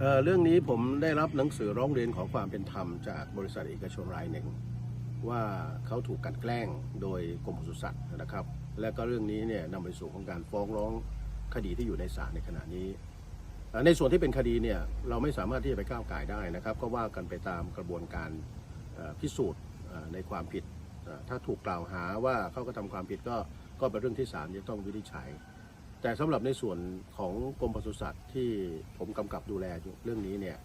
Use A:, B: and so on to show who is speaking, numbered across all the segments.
A: เเรื่องนี้ผมได้รับหนังสือร้องเรียนขอความเป็นธรรมจากบริษัทเอกชนรายหนึ่ง ว่าเขาถูกกันแกล้งโดยกรมปศุสัตว์นะครับ และก็เรื่องนี้เนี่ยนำไปสู่ของการฟ้องร้องคดีที่อยู่ในศาลในขณะนี้ ในส่วนที่เป็นคดีเนี่ยเราไม่สามารถที่จะไปก้าวไก่ได้นะครับ ก็ว่ากันไปตามกระบวนการพิสูจน์ในความผิด ถ้าถูกกล่าวหาว่าเขาก็ทำความผิดก็ก็เป็นเรื่องที่ศาลจะต้องวินิจฉัย แต่สำหรับในส่วนของกรมปศุสัตว์ที่ผมกำกับดูแลอยู่เรื่องนี้เนี่ย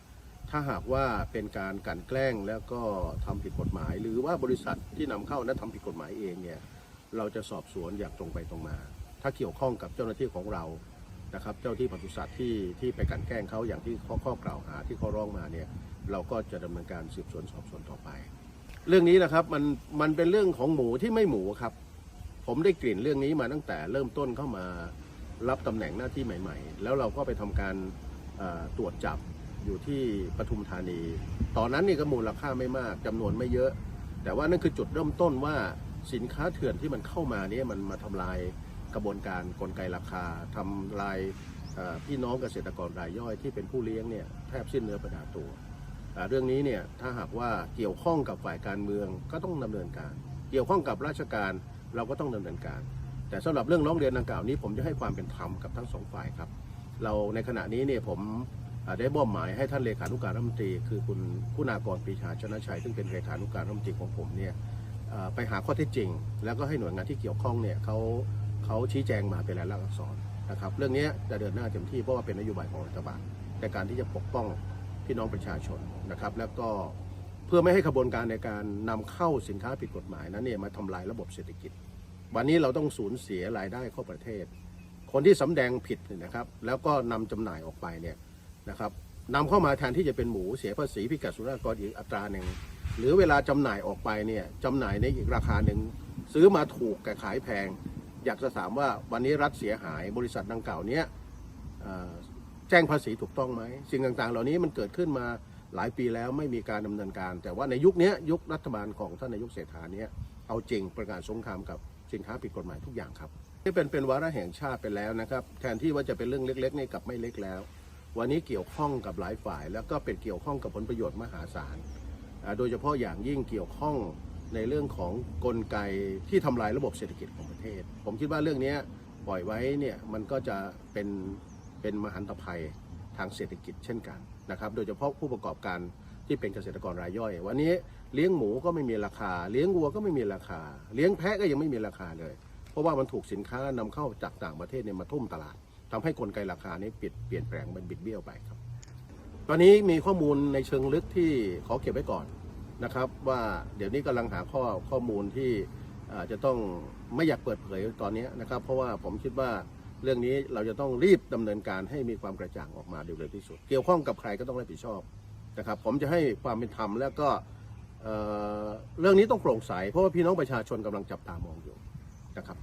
A: ถ้าหากว่าเป็นการกลันแกล้งแล้วก็ทำผิดกฎหมาย หรือว่าบริษัทที่นำเข้านั้นทำผิดกฎหมายเองเนี่ยเราจะสอบสวนอย่างตรงไปตรงมา ถ้าเกี่ยวข้องกับเจ้าหน้าที่ของเรานะครับ เจ้าที่ปศุสัตว์ที่ที่ไปกลันแกล้งเขาอย่างที่ข้อข้อกล่าวหาที่เขาร้องมาเนี่ยเราก็จะดำเนินการสืบสวนสอบสวนต่อไป เรื่องนี้นะครับมันมันเป็นเรื่องของหมูที่ไม่หมูครับ ผมได้กลิ่นเรื่องนี้มาตั้งแต่เริ่มต้นเข้ามา รับตำแหน่งหน้าที่ใหม่ ๆ แล้วเราก็ไปทำการตรวจจับอยู่ที่ปทุมธานี ตอนนั้นนี่ก็มูลค่าไม่มากจำนวนไม่เยอะ แต่ว่านั่นคือจุดเริ่มต้นว่าสินค้าเถื่อนที่มันเข้ามาเนี่ยมันมาทำลายกระบวนการกลไกราคาทำลายพี่น้องเกษตรกรรายย่อยที่เป็นผู้เลี้ยงเนี่ยแทบสิ้นเนื้อประดาตัว เรื่องนี้เนี่ยถ้าหากว่าเกี่ยวข้องกับฝ่ายการเมืองก็ต้องดำเนินการ เกี่ยวข้องกับราชการเราก็ต้องดำเนินการ แต่สำหรับเรื่องร้องเรียนดังกล่าวนี้ ผมจะให้ความเป็นธรรมกับทั้งสองฝ่ายครับ เราในขณะนี้เนี่ยผมได้มอบหมายให้ท่านเลขานุการรัฐมนตรี คือคุณคุณากรปีชาชนะชัยซึ่งเป็นเลขานุการรัฐมนตรีของผมเนี่ยไปหาข้อเท็จจริง แล้วก็ให้หน่วยงานที่เกี่ยวข้องเนี่ยเขาเขาชี้แจงมาเป็นรายลักษณ์อักษรนะครับเรื่องนี้จะเดินหน้าเต็มที่เพราะว่าเป็นนโยบายของรัฐบาลในการที่จะปกป้องพี่น้องประชาชนนะครับ แล้วก็เพื่อไม่ให้ขบวนการในการนำเข้าสินค้าผิดกฎหมายนั้นเนี่ยมาทำลายระบบเศรษฐกิจ วันนี้เราต้องสูญเสียรายได้เข้าประเทศ คนที่สำแดงผิดเนี่ยนะครับ แล้วก็นำจำหน่ายออกไปเนี่ยนะครับนำเข้ามาแทนที่จะเป็นหมูเสียภาษีพิกัดสุรากรอีกอัตราหนึ่งหรือเวลาจำหน่ายออกไปเนี่ยจำหน่ายในอีกราคาหนึ่งซื้อมาถูกแต่ขายแพง อยากจะถามว่าวันนี้รัฐเสียหายบริษัทดังกล่าวเนี้ยเอ่อแจ้งภาษีถูกต้องไหมสิ่งต่างๆ เหล่านี้มันเกิดขึ้นมาหลายปีแล้วไม่มีการดำเนินการ แต่ว่าในยุคเนี้ยยุครัฐบาลของท่านนายกเศรษฐาเนี้ยเอาจริงประกาศสงครามกับ สินค้าผิดกฎหมายทุกอย่างครับที่เป็นเป็นวาระแห่งชาติไปแล้วนะครับ แทนที่ว่าจะเป็นเรื่องเล็กๆนี่กลับไม่เล็กแล้ว วันนี้เกี่ยวข้องกับหลายฝ่าย แล้วก็เป็นเกี่ยวข้องกับผลประโยชน์มหาศาลโดยเฉพาะอย่างยิ่งเกี่ยวข้องในเรื่องของกลไกที่ทำลายระบบเศรษฐกิจของประเทศ ผมคิดว่าเรื่องนี้ปล่อยไว้เนี่ยมันก็จะเป็นเป็นมหันตภัยทางเศรษฐกิจเช่นกันนะครับ โดยเฉพาะผู้ประกอบการ ที่เป็นเกษตรกรรายย่อย วันนี้เลี้ยงหมูก็ไม่มีราคา เลี้ยงวัวก็ไม่มีราคา เลี้ยงแพะก็ยังไม่มีราคาเลย เพราะว่ามันถูกสินค้านำเข้าจากต่างประเทศเนี่ยมาทุ่มตลาดทำให้กลไกราคานี้เปลี่ยนเปลี่ยนแปลงมันบิดเบี้ยวไปครับ ตอนนี้มีข้อมูลในเชิงลึกที่ขอเก็บไว้ก่อนนะครับ ว่าเดี๋ยวนี้กำลังหาข้อข้อมูลที่อาจจะต้องไม่อยากเปิดเผยตอนนี้นะครับ เพราะว่าผมคิดว่าเรื่องนี้เราจะต้องรีบดำเนินการให้มีความกระจ่างออกมาเร็วที่สุด เกี่ยวข้องกับใครก็ต้องรับผิดชอบ นะครับ ผมจะให้ความเป็นธรรมแล้วก็เรื่องนี้ต้องโปร่งใสเพราะว่าพี่น้องประชาชนกำลังจับตามองอยู่นะครับ